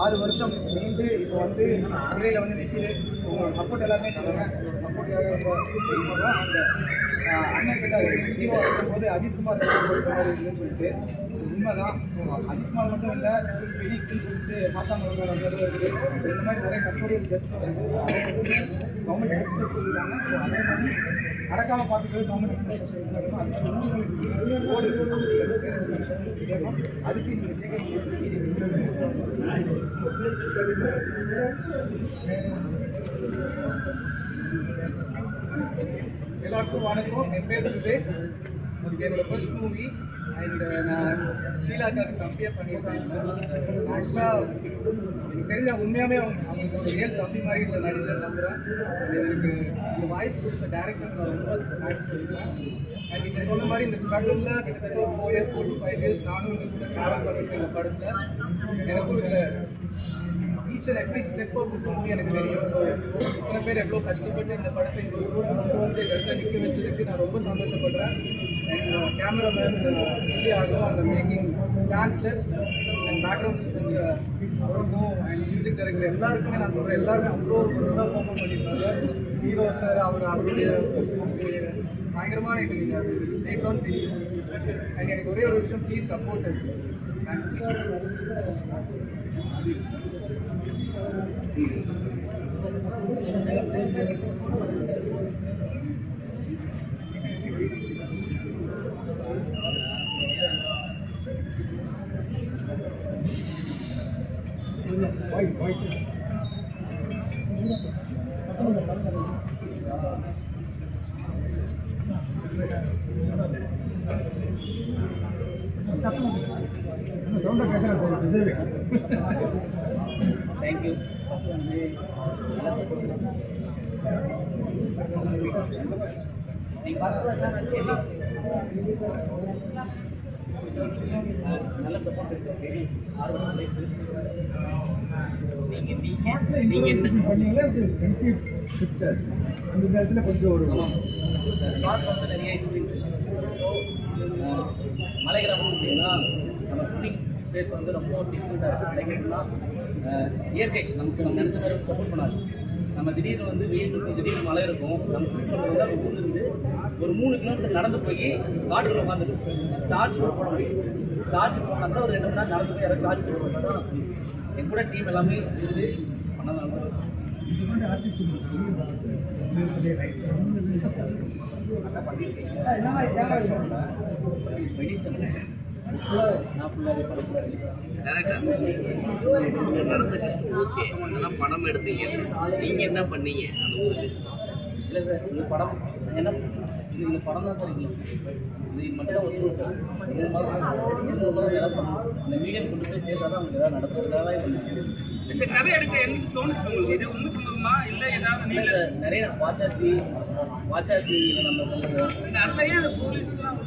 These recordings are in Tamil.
ஆறு வருஷம் நீண்டு இப்போ வந்து திரையில் வந்து நிற்கிது உங்களோட சப்போர்ட் எல்லாருமே தருங்க உங்களோட சப்போர்ட்டுக்காக ரொம்ப பண்ணுறோம் அந்த அண்ணன் கிட்ட ஹீரோ இருக்கும்போது அஜித்குமார் குமார் மாதிரி சொல்லிட்டு உண்மைதான். ஸோ அஜித்குமார் மட்டும் இல்லை ஃபினிக்ஸ்னு சொல்லிட்டு சாத்தாங்க வந்து இருக்குது இந்த மாதிரி நிறைய கஸ்டோடியல் டெத்ஸ் வருது. கவர்மெண்ட் ஸ்டெப்ஸ் சொல்லியிருக்காங்க ஸோ அதே மாதிரி நடக்காம பார்த்துக்கிறது கவர்மெண்ட் ஓடு அதுக்கு நீங்கள் சேகரிக்க எல்லாருக்கும் வணக்கம். என் பேர் விவேக் இது என்னோட ஃபர்ஸ்ட் மூவி அண்ட் நான் ஷீலாக்காக்கு தம்பியாக பண்ணியிருக்கேன். ஆக்சுவலாக எனக்கு தெரிஞ்ச உண்மையாகவே அவங்க அவங்களுக்கு ஒரு ரியல் தம்பி மாதிரி இதில் நடிச்சேன் நம்புகிறேன் எனக்கு இந்த வாய்ப்பு கொடுத்த டேரக்டர் நான் ரொம்ப தேங்க்ஸ் சொல்லுவேன் அண்ட் இப்போ சொன்ன மாதிரி இந்த ஸ்ட்ரகிளில் கிட்டத்தட்ட ஒரு four year four to five years நானும் இந்த கூட ட்ராவல் பண்ணியிருக்கேன் இந்த படத்தில். எனக்கும் இதில் each and every step of this movie எனக்கு தெரியும். ஸோ இத்தனை பேர் எவ்வளோ கஷ்டப்பட்டு இந்த படத்தை இவ்வளோ தூரம் கொண்டு வந்து இந்த இடத்துல நிற்க வச்சதுக்கு நான் ரொம்ப சந்தோஷப்படுறேன். அண்ட் கேமராமேன் சொல்லி ஆகும் அந்த மேக்கிங் சான்ஸ்லெஸ் அண்ட் பேக்ரவுண்ட்ஸ் அவருக்கும் அண்ட் மியூசிக் டைரக்டர் எல்லாருக்குமே நான் சொல்கிறேன் எல்லாருமே அவ்வளோ நல்லா பர்ஃபார்ம் பண்ணியிருக்காங்க. ஹீரோ சார் அவர் அவருடைய பயங்கரமான இது நீங்கள் லேட் ஆன் தெரியும் அண்ட் எனக்கு ஒரே ஒரு விஷயம் please support us thank you thank you first வந்து நீங்கள் பார்த்து நல்ல சப்போர்ட் லைஃப் நீங்கள் நீங்கள் நீங்கள் என்ன பண்ணீங்களா அந்த நேரத்தில் கொஞ்சம் ஒரு ஸ்பாட் வந்து நிறைய எக்ஸ்பீரியன்ஸ் இருக்குது ஸோ மலை கிராமம் அப்படின்னா நம்ம ஷூட்டிங் ஸ்பேஸ் வந்து ரொம்ப டிஃபிகல்ட்டாக இருக்குது கிடைக்கணும்னா அஹ், இயற்கை நமக்கு நம்ம நினச்ச மாதிரி சப்போர்ட் பண்ணாது. நம்ம திடீர்னு வந்து வெயில் இருக்கும் திடீர்னு மழை இருக்கும். நம்ம ஷூட் பண்ணுறது நம்ம ஊர்லேருந்து ஒரு மூணு கிலோமீட்டர் நடந்து போய் காட்டுக்குள்ள உட்காந்துருக்கும் சார்ஜ் கூட போட முடியும் சார்ஜ் போனால் ஒரு ரெண்டு மணி நேரம் நடந்து போய் யாராவது சார்ஜ் போட மாட்டோம் என் கூட டீம் எல்லாமே இருந்து பண்ணலாம் ரிலீஸ் நான் நடந்த ஓகே அதெல்லாம் படம் எடுத்தீங்க நீங்க என்ன பண்ணீங்க அந்த ஊருக்கு இல்லை சார் இந்த படம் என்ன இது இந்த படம் தான் சார் இல்லை இது மட்டும் தான் ஒத்துரும் சார் இந்த மாதிரி பண்ணணும் அந்த மீடியம் கொண்டு போய் சேர்த்தா தான் அவங்களுக்கு ஏதாவது நடக்கிறதுக்காக இந்த கதை எடுக்க எனக்கு தோணுச்சு உங்களுக்கு இது உண்மை சம்பவமா ஏதாவது இல்லை நிறைய வாட்சாத்தி வாட்சாத்தி நம்ம சொல்லுவோம் இந்த அதுலயே அந்த போலீஸ்லாம்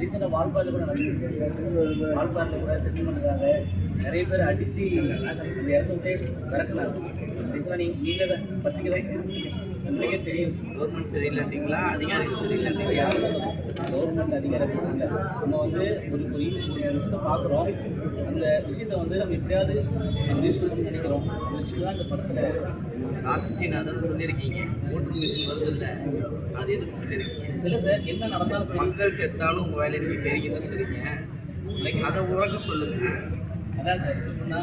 ரீசெண்டாக வால்பாடில் கூட நடந்துருக்கு வால்பாடில் கூட செட்டில்மெண்ட்டுக்காக நிறைய பேர் அடித்து அந்த இடத்த விட்டே விரட்டினாங்க ரீசெண்டாக நீங்கள் நீங்கள் தான் பத்திரிக்கை தான் உங்களுக்கே தெரியும். கவர்மெண்ட் சரியில்லைங்களா அதிகாரிகள் சரியில்லை யாரும் கவர்மெண்ட் அதிகாரி இல்லை நம்ம வந்து ஒரு ஒரு ஒரு விஷயத்தை பார்க்குறோம். அந்த விஷயத்தை வந்து நம்ம எப்படியாவது நியூஸ் நினைக்கிறோம் அந்த விஷயத்தை தான் இந்த படத்தில் லாஸ்ட் சீன் அதான் சொல்லியிருக்கீங்க. ஓட்டு மிஷின் வருது இல்லை அது எதுக்கு சொல்லியிருக்கீங்க? இல்லை சார் என்ன நடந்தாலும் மக்கள் செத்தாலும் உங்க வேலையை நீங்க செய்றீங்கன்னு சொல்றீங்க. லைக் அதை உறக்க சொல்லுங்க. அதான் சார் எப்படின்னா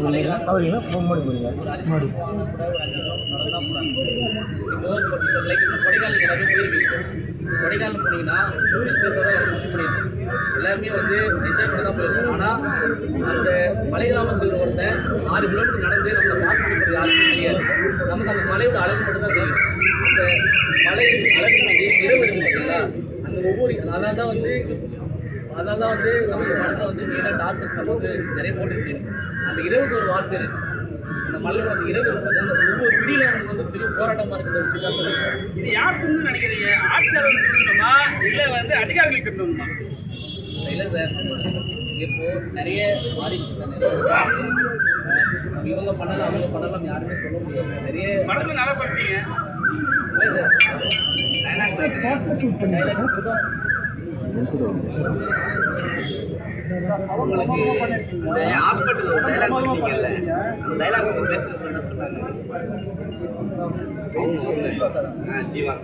மலைகள் ஒரு லைக் கொடைக்கானல் கொடைக்கானல் போனீங்கன்னா டூரிஸ்ட் பிளேஸாக தான் விசிட் பண்ணியிருக்கோம் எல்லாருமே வந்து என்ஜாய் பண்ண தான் போயிருக்கோம் ஆனால் அந்த மலை கிராமத்தில் ஒருத்தன் ஆறு கிலோமீட்டர் நடந்து நம்ம பாஸ் பண்ணி போகிறது தெரியாது நமக்கு அந்த மலையோட அழகு மட்டும் தான் தெரியும். அந்த மலை அழகு வந்து இரவு இருக்கு பார்த்தீங்களா அந்த ஒவ்வொரு அதனால தான் வந்து அதனால தான் வந்து நம்ம படத்தில் வந்து மெயினாக டாக்டர்ஸ் நம்ம வந்து நிறைய போட்டுருக்கு அந்த இரவுக்கு ஒரு வார்த்தை இருக்கு. அந்த மலையோட அந்த இரவு ஒவ்வொரு பிடியில அவங்களுக்கு வந்து பெரிய போராட்டமாக இருக்கிற விஷயம் தான் சொல்லுவேன் இது யாருக்குன்னு நினைக்கிறீங்க? ஆட்சியாளர் திருந்தணுமா இல்ல வந்து அதிகாரிகளுக்கு திருந்தணுமா இல்லை சார் இப்போ நிறைய மாறி சார் நிறைய இவங்க பண்ணலாம் அவங்க பண்ணலாம் யாருமே சொல்ல முடியாது. நிறைய படத்துல நல்லா சொல்லிட்டீங்க. இல்லை சார் dialogue இப்பதான் இந்த ஹாஸ்பிட்டல் ஒரு டைலாக் வச்சிங்கல்ல அந்த டைலாக் வந்து பேசுறது என்ன சொன்னாங்க? அவங்க ஜீவா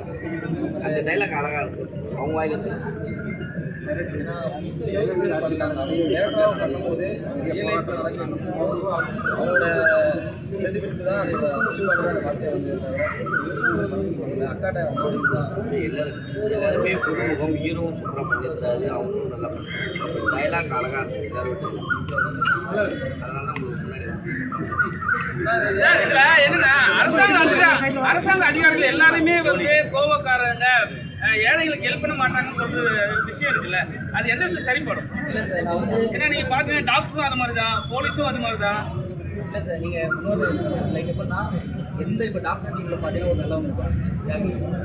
அந்த டைலாக் அழகா இருக்கும். அவங்க வாயில சொல்லுங்க. அவங்களோட பிரதிபலிப்பு தான் வார்த்தை வந்து அக்காட்ட எல்லாரும் எல்லாருமே புதுமுகம் ஹீரோவும் சூப்பராக பண்ணியிருந்தாரு அவங்களும் நல்லா பண்ணிருந்தாரு டைலாக் அழகா இருக்கு எல்லாரும் அதனால தான் உங்களுக்கு முன்னாடி என்னன்னா அரசாங்க அதிகாரி அரசாங்க அதிகாரிகள் எல்லாருமே வந்து கோபக்காரங்க அஹ், ஏழைகளுக்கு ஹெல்ப் பண்ண மாட்டாங்கன்னு சொல்ற விஷயம் இருக்குல்ல. அது எந்த விதத்துல சரிப்படும்? ஏன்னா நீங்க பாத்தீங்கன்னா டாக்டரும் அது மாதிரி தான் போலீஸும் அது மாதிரி தான் இல்லை சார் நீங்கள் இன்னொரு லைக் எப்படின்னா எந்த இப்போ டாக்டர் டீமில் பார்த்தீங்கன்னா ஒரு நல்லவங்க இருப்பாங்க.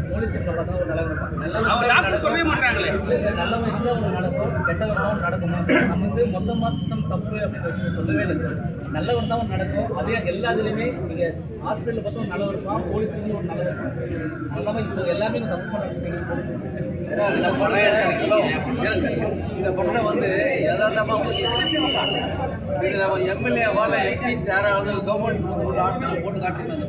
போலீஸ் ஸ்டேஷனில் பார்த்தா ஒரு நல்லவங்க இருப்பாங்க. நல்லவங்க சொல்லவே மாட்டாங்களே இல்லை சார் நல்லவங்க இருந்தால் ஒன்று நடக்கும். கெட்டவங்க ஒன்று நடக்குமா? நம்ம வந்து மொத்தமாக சிஸ்டம் தப்பு அப்படின்ற விஷயம் சொல்லவே இல்லை சார். நல்லவன் தான் ஒன்று நடக்கும். அதே எல்லா இதுலேயுமே நீங்கள் ஹாஸ்பிட்டல் பசங்க ஒரு நல்லவர் இருப்பான் போலீஸ் ஸ்டேஷன் ஒரு நல்லவர் இருப்பான். அதெல்லாம் இப்போ எல்லாமே தப்பு பண்ணுறாங்க சார் இந்த படத்தை வந்து யதார்த்தமாக இது நம்ம எம்எல்ஏவால் எம்பிஸ் யாராவது கவர்மெண்ட் ஒரு ஆட்கள் போட்டு காட்டுறது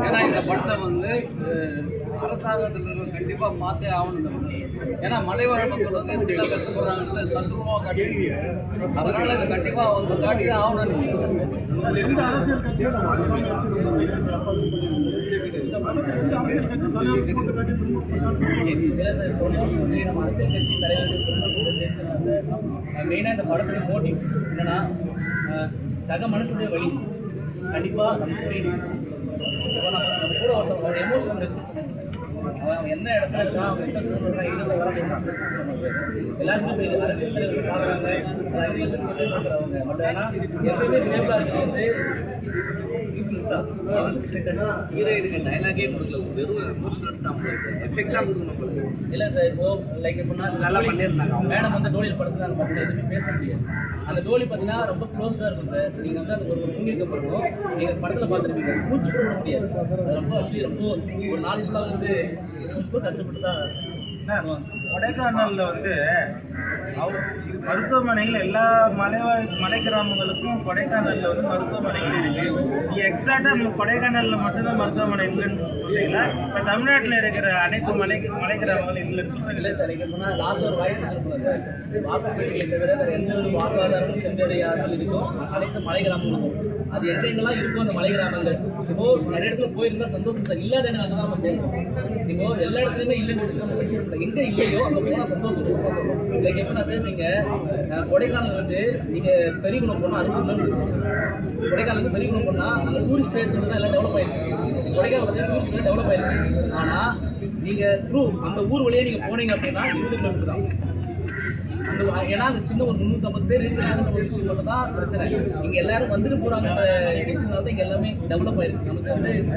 ஏன்னா இந்த படத்தை வந்து அஹ், அரசாங்கத்தில் கண்டிப்பாக பார்த்தே ஆகணும் ஏன்னா மலைவாழ் மக்கள் வந்து எப்படிலாம் கஷ்டப்படுறாங்கன்னு தத்ரூபமாக காட்டி அதனால இது கண்டிப்பாக வந்து காட்டி தான் ஆகணும் இல்லை சார் ப்ரொமோஷன் சரி நம்ம அரசியல் கட்சி தலைவர்கள் மெயினாக இந்த படத்துடைய மோட்டிவ் என்னன்னா சக மனுஷனுடைய வழி. கண்டிப்பாக நம்ம கூட ஒருத்தவங்க ஒரு எமோஷனல் ரெஸ்பெக்ட் அவன் அவன் என்ன இடத்துல இருக்கான் அவன் என்ன சொல்கிறான் எங்கே வர எல்லாருமே இப்போ இது அரசியல் தலைவர்கள் பார்க்குறாங்க அது அஞ்சு வருஷம் பேசுகிறவங்க பட் ஆனால் எப்பயுமே ஸ்டேபிளாக இருக்கிறது வந்து பீப்புள்ஸ் தான் ஹீரோயினுக்கு டைலாகே கொடுக்கல. வெறும் எமோஷனல்ஸ் தான் எஃபெக்டாக கொடுக்கணும் உங்களுக்கு இல்லை சார் இப்போ லைக் எப்படின்னா நல்லா பண்ணியிருந்தாங்க அவங்க. மேடம் வந்து டோலியில் படத்தில் நாங்கள் பார்த்தீங்கன்னா எதுவுமே பேச முடியாது. அந்த டோலி பார்த்தீங்கன்னா ரொம்ப க்ளோஸாக இருக்கும் சார் நீங்கள் வந்து அது ஒரு சூனியத்தை பண்ணணும் நீங்கள் படத்தில் பார்த்துருப்பீங்க. மூச்சு கூட முடியாது. அது ரொம்ப ஆக்சுவலி ரொம்ப ஒரு நாள் ஃபுல்லாக வந்து ரொம்ப கஷ்டப்பட்டு தான். கொடைக்கானல்ல வந்து அவ இது மருத்துவமனைகள் எல்லா மலைவாழ் மலை கிராமங்களுக்கும் கொடைக்கானல்ல வந்து மருத்துவமனைகள் இருக்கு. நீ எக்ஸாக்டா கொடைக்கானல்ல மட்டும்தான் மருத்துவமனை இல்லைன்னு இப்போ தமிழ்நாட்டில் இருக்கிற அனைத்து மலை மலை கிராமங்களும் இல்லைன்னு சொல்றீங்களா இல்லை சார் லாஸ்ட் ஒரு வாய்ஸ் வச்சிருக்கோம் சார். வாக்குப்பேட்டியை தவிர வேறு எந்த ஒரு வாக்காளரும் சென்றடையாமல் இருக்கும். அனைத்து மலை கிராமங்களும் அது எங்கெங்கெல்லாம் இருக்கும் அந்த மலை கிராமங்கள் இப்போ நிறைய இடத்துல போயிருந்தா சந்தோஷம் சார். இல்லாத இடங்கள் தான் நம்ம பேசுவோம் இப்போ எல்லா இடத்துலையுமே இல்லைன்னு வச்சுக்கோங்க நம்ம எங்கே இல்லையோ அங்கே போனால் சந்தோஷம் வச்சு தான் சொல்றோம் லைக் சார் நீங்கள் கொடைக்கானல் வந்து நீங்கள் பெரியவங்க போனால் அறுபது கிலோமீட்டர். கொடைக்கானல் வந்து போனால் அங்கே டூரிஸ்ட் பிளேஸ் எல்லாம் டெவலப் ஆயிடுச்சு. கொடைக்கானல் வந்து டூரிஸ்ட் நீங்கள் டெவலப் ஆயிருக்கு ஆனால் நீங்கள் த்ரூ அந்த ஊர் வழியே நீங்கள் போனீங்க அப்படின்னா இருபது கிலோமீட்டர் தான். அந்த ஏன்னா அந்த சின்ன ஒரு முந்நூற்றம்பது பேர் இருக்கிறாங்கன்ற ஒரு விஷயம் மட்டும் தான் பிரச்சனை. இங்கே எல்லாரும் வந்துட்டு போகிறாங்கன்ற விஷயம்னால தான் இங்கே எல்லாமே டெவலப் ஆயிருக்கு. நமக்கு வந்து கொடைக்கானல் எந்த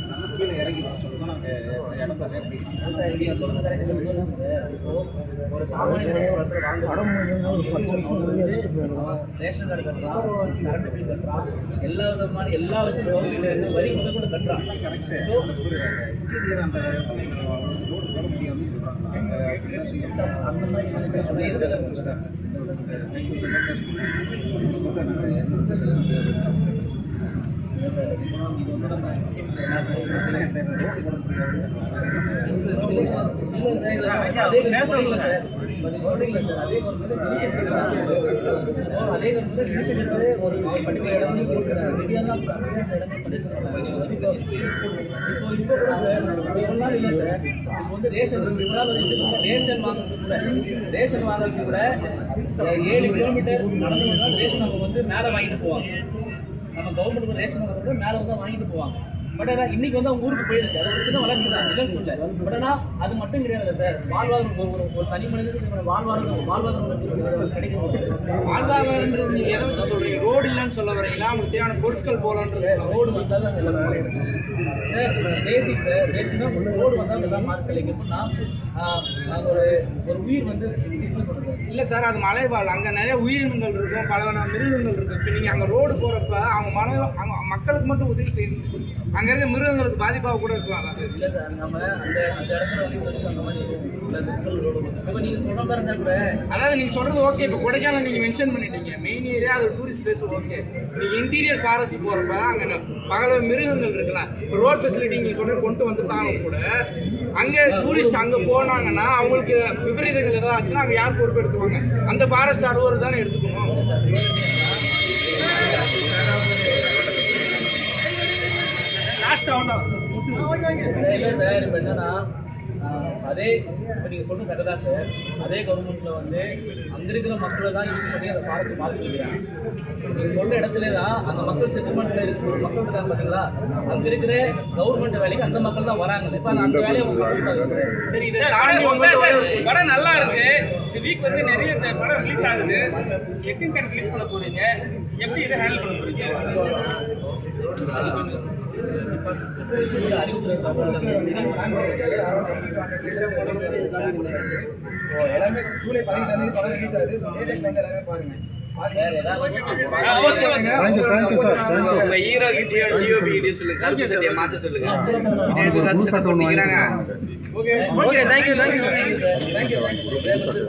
கீழே இறங்கி வர சொல்லி தான் நாங்கள் இடம் தரேன் அப்படின்னு சார் நீங்கள் கரெக்டாக சொல்லுங்கள் சார் இப்போ ஒரு சாமானிய இடத்துல வாங்க ரேஷன் கார்டு கட்டுறான் கரண்ட் பில் கட்டுறான் எல்லா விதமான எல்லா விஷயம் கவர்மெண்ட் இருந்து வரி முதல் கூட கட்டுறான் ஸோ இன்டீரியர் அந்த அந்த மாதிரி இருக்கிற ரேஷன் வாங்குறது கூட ரேஷன் வாங்குறது கூட ஏழு கிலோமீட்டர் நடந்து வந்தால் ரேஷன் அவங்க வந்து மேலே வாங்கிட்டு போவாங்க. நம்ம கவர்மெண்ட் ரேஷன் கூட மேலே வந்து வாங்கிட்டு போவாங்க. பட் ஆனால் இன்னைக்கு வந்து அவங்க ஊருக்கு போயிருக்கு அது ஒரு சின்ன வளர்ச்சி தான். இல்லைன்னு சொல்ல பட் ஆனால் அது மட்டும் கிடையாது சார். வாழ்வாதாரம் ஒரு ஒரு- தனி மனிதனுக்கு வாழ்வாதாரம் வாழ்வாதாரம் கிடைக்கும். வாழ்வாதாரன்றது நீங்க எதை வச்சு சொல்றீங்க? ரோடு இல்லைன்னு சொல்ல வரீங்களா? உங்களுக்கு தேவையான பொருட்கள் போலான்றது ரோடு வந்தால் தான் எல்லாம் சார் பேசிக் சார் பேசிக்னா ரோடு வந்தால் எல்லாம் மாறி இங்கே சொன்னால் ஒரு ஒரு உயிர் வந்து என்ன சொல்கிறது இல்லை சார் அது மலைவாழ். அங்கே நிறைய உயிரினங்கள் இருக்கும் பல மிருகங்கள் இருக்கு இப்போ நீங்கள் அங்கே ரோடு போகிறப்ப அவங்க மலை அவங்க மக்களுக்கு மட்டும் உதவி செய்யணும் அங்க இருக்க மிருகங்களுக்கு பாதிப்பாக கூட இருக்கலாம் அது. இல்லை சார் நம்ம அந்த அந்த இடத்துல வந்து அந்த மாதிரி இப்போ நீங்கள் சொல்கிற பாருங்க கூட அதாவது நீங்க சொல்றது ஓகே இப்போ கொடைக்கானல் நீங்க மென்ஷன் பண்ணிட்டீங்க. மெயின் ஏரியா அது டூரிஸ்ட் பிளேஸ் ஓகே நீங்க இன்டீரியர் ஃபாரஸ்ட் போறப்ப அங்க பகல மிருகங்கள் இருக்குல்ல ரோட் ஃபெசிலிட்டி நீங்க சொல்றது கொண்டு வந்துட்டாங்க கூட அங்க டூரிஸ்ட் அங்க போனாங்கன்னா அவங்களுக்கு விபரீதங்கள் ஏதாவது ஆச்சுன்னா அங்க யார் பொறுப்பு எடுத்துவாங்க அந்த ஃபாரஸ்ட் அலுவலர் தானே எடுத்துக்கணும் இல்லை சார் இப்போ என்னன்னா அதே இப்போ நீங்கள் சொல்கிற கரெக்டாக தான் சார் அதே கவர்மெண்ட்டில் வந்து அங்கே இருக்கிற மக்களை தான் யூஸ் பண்ணி அந்த ஃபாரஸ்ட் பார்த்துக்கிறாங்க நீங்கள் சொல்கிற இடத்துல தான் அந்த மக்கள் செட்டில்மெண்ட்டில் இருக்கிற மக்கள் இருக்காங்க பார்த்தீங்களா அங்கே இருக்கிற கவர்மெண்ட் வேலைக்கு அந்த மக்கள் தான் வராங்க இப்போ அந்த வேலையை சரி இதை படம் நல்லா இருக்கு இந்த வீக் வந்து நிறைய இந்த படம் ரிலீஸ் ஆகுது எத்தனை கணக்கு ரிலீஸ் பண்ண போறீங்க எப்படி இதை ஹேண்டில் பண்ண போறீங்க எல்லாமே ஜூலை பதினெட்டாம் தேதி படம் ரிலீஸ் ஆகுது ஸோ லேட்டஸ்ட் வந்து எல்லாமே பாருங்க ஹீரோ கிட்டயோ டிஓபி கிட்டயோ சொல்லுங்க கருப்பு சட்டையை மாத்த சொல்லுங்க ஓகே தேங்க்யூ தேங்க்யூ தேங்க்யூ